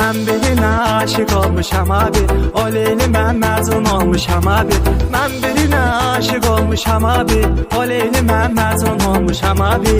Mən birinə aşiq olmuşam abi. O leyli mən məzun olmuşam abi. Mən birinə aşiq olmuşam abi. O leyli mən məzun olmuşam abi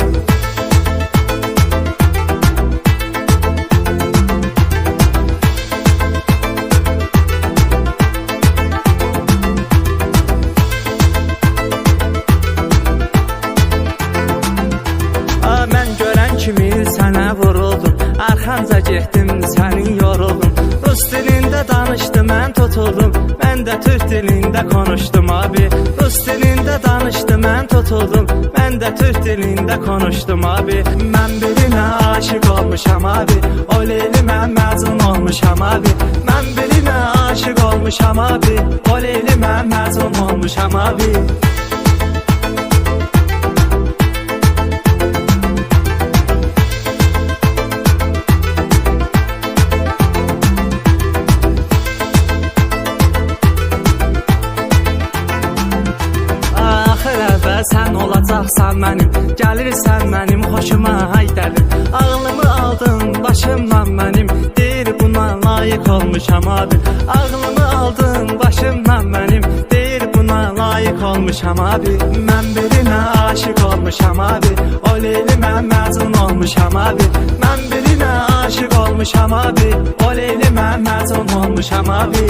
danışdı, mən tutuldum Mən də türk dilində konuşdum abi. Rus dilində danışdı, mən tutuldum Mən də türk dilində konuşdum abi. Mən birinə aşiq olmuşam abi. O leyli mən məzun olmuşam abi. Mən birinə aşiq olmuşam abi. O leyli mən məzun olmuşam abi Əvvəl sən olacaqsan mənim Gəlirsən mənim xoşuma haydəlim Ağlımı aldın başımdan mənim Deyir buna layiq olmuşam abi. Ağlımı aldın başımdan mənim Deyir buna layiq olmuşam abi. Mən birinə aşiq olmuşam abi O leyli mən məzun olmuşam abi. Mən birinə aşiq olmuşam abi O leyli mən məzun olmuşam abi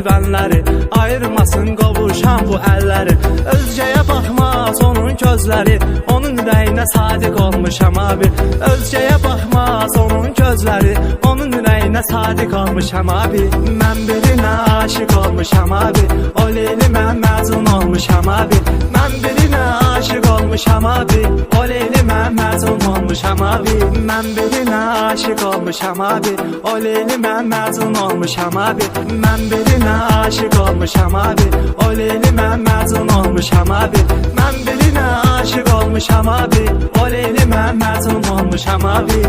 sevənləri Ayırmasın qovuşan bu əlləri Özgəyə baxmaz onun gözləri Onun ürəyinə sadiq olmuşam abi Özgəyə baxmaz onun gözləri Onun ürəyinə sadiq olmuşam abi Mən birinə aşiq olmuşam abi O leyli mən məzun olmuşam abi Mən birinə aşiq olmuşam abi O leyli mən məzun olmuşam abi Mən birinə aşiq olmuşam abi O leyli mən məzun olmuşam abi Mən birinə aşiq olmuşam abi O leyli mən məzun olmuşam abi Mən birinə aşiq olmuşam abi O leyli mən məzun olmuşam abi